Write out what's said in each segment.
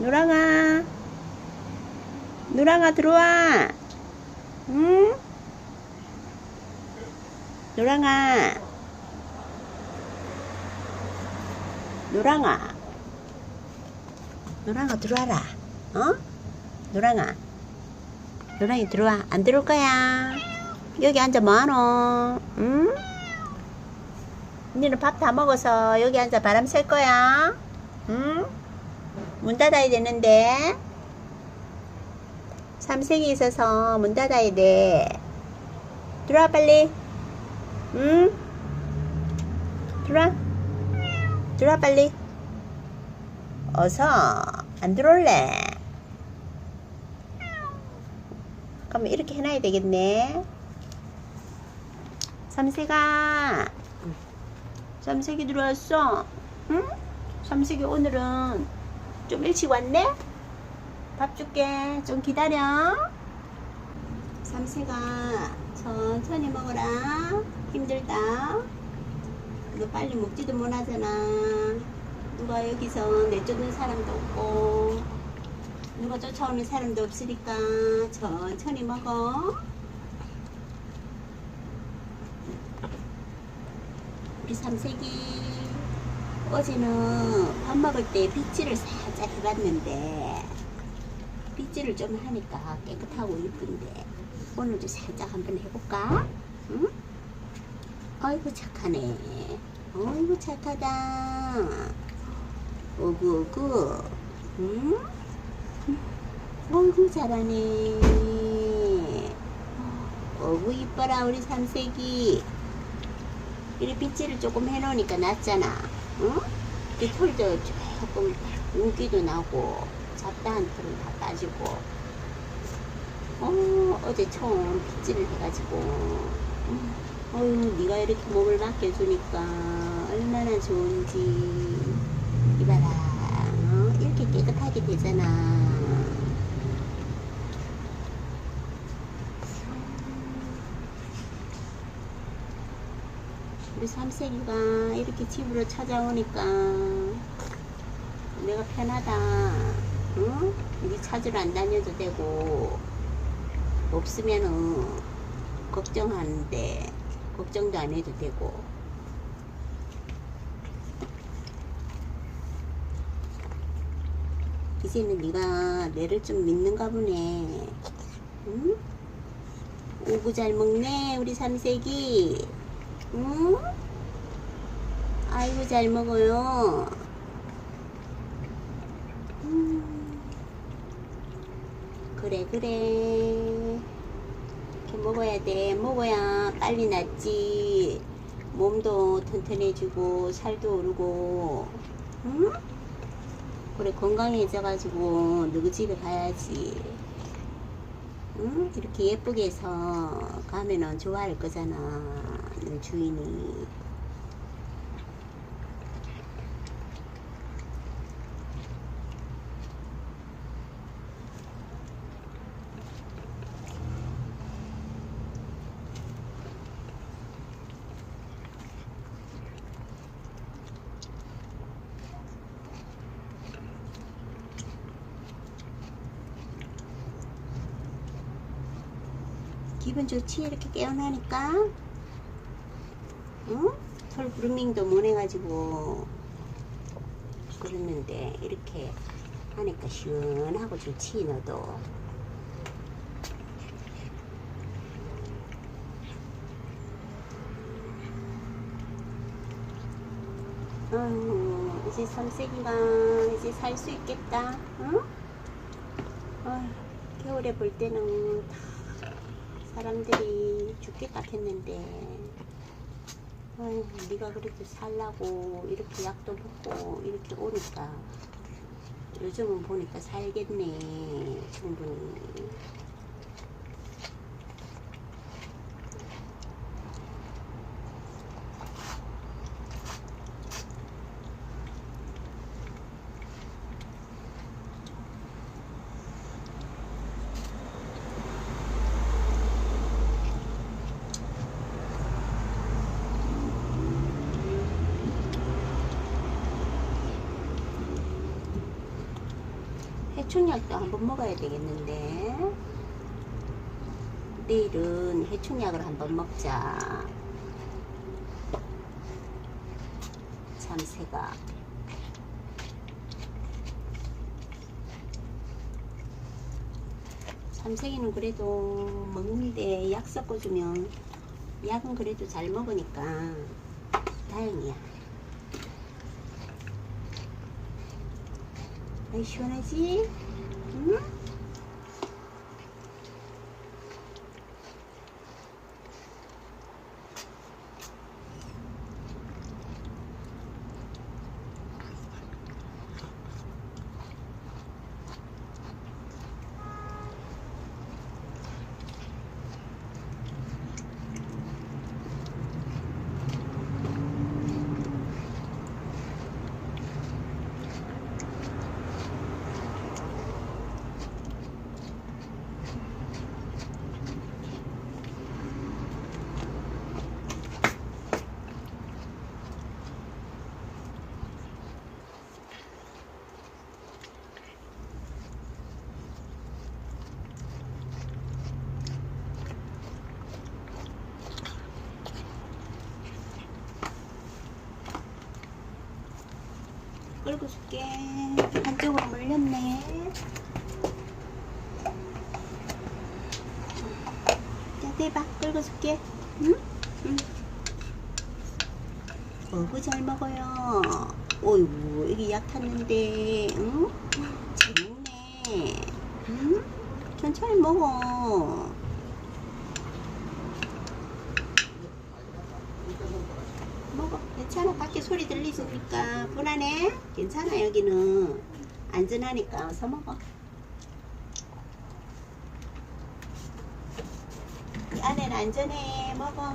노랑아. 노랑아 들어와. 응? 노랑아. 노랑아. 노랑아 들어와라. 어? 노랑아. 노랑이 들어와. 안 들어올 거야. 여기 앉아 뭐하노? 응? 니는 밥 다 먹어서 여기 앉아 바람 쐴 거야. 응? 문 닫아야 되는데. 삼색이 있어서 문 닫아야 돼. 들어와 빨리. 응? 들어와. 들어와 빨리. 어서 안 들어올래? 그럼 이렇게 해놔야 되겠네. 삼색아. 삼색이 들어왔어. 응? 삼색이 오늘은 좀 일찍 왔네? 밥 줄게. 좀 기다려. 삼색아, 천천히 먹어라. 힘들다. 너 빨리 먹지도 못하잖아. 누가 여기서 내쫓는 사람도 없고, 누가 쫓아오는 사람도 없으니까 천천히 먹어. 우리 삼색이 어제는 밥 먹을 때 빗질을 살짝 해봤는데 빗질을 좀 하니까 깨끗하고 이쁜데 오늘도 살짝 한번 해볼까? 응? 아이고 착하네 아이고 착하다 오구 오구 응? 아이고 잘하네 어구 이뻐라 우리 삼색이 이리 빗질을 조금 해놓으니까 낫잖아. 응? 이 털도 조금 윤기도 나고 잡다한 털은 다 빠지고. 어, 어제 처음 빗질을 해가지고. 음, 어휴, 네가 이렇게 몸을 맡겨주니까 얼마나 좋은지. 이봐라, 어? 이렇게 깨끗하게 되잖아. 우리 삼색이가 이렇게 집으로 찾아오니까 내가 편하다. 응? 우리 찾으러 안 다녀도 되고 없으면은 걱정하는데 걱정도 안 해도 되고. 이제는 네가 내를 좀 믿는가 보네. 응? 오구 잘 먹네 우리 삼색이. 응? 아이고 잘 먹어요. 음. 그래 그래. 이렇게 먹어야 돼. 먹어야 빨리 낫지. 몸도 튼튼해지고 살도 오르고. 응? 그래 건강해져가지고 누구 집에 가야지. 응? 이렇게 예쁘게 해서 가면은 좋아할 거잖아. 너 주인이. 기분 좋지? 이렇게 깨어나니까? 응? 털 그루밍도 못 해가지고 그랬는데 이렇게 하니까 시원하고 좋지 너도 아유 이제 삼색이가 이제 살 수 있겠다 응? 아유, 겨울에 볼 때는 다 사람들이 죽겠다 했는데 네가 그렇게 살라고 이렇게 약도 먹고 이렇게 오니까. 요즘은 보니까 살겠네 충분히 해충약도 한번 먹어야 되겠는데. 내일은 해충약을 한번 먹자. 참새가. 참새기는 그래도 먹는데 약 섞어주면 약은 그래도 잘 먹으니까 다행이야 아이 시원하지? 응? 끌고 줄게. 한쪽으로 물렸네. 자, 대봐. 끌고 줄게. 응? 응. 어구, 잘 먹어요. 어이구, 이게 약 탔는데, 응? 잘 먹네. 응? 천천히. 먹어. 괜찮아. 들리니까 불안해? 괜찮아. 여기는 안전하니까 어서 먹어. 이 안에는 안전해. 먹어.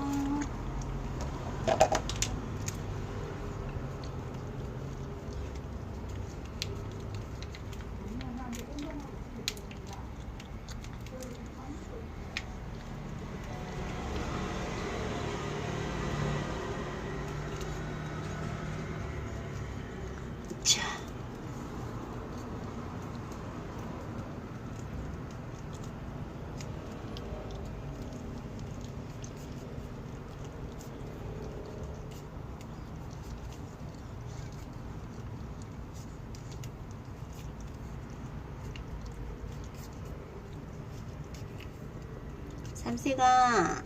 삼세가,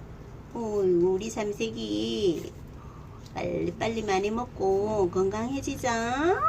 어이구, 우리 삼색이 빨리 빨리 많이 먹고 건강해지자.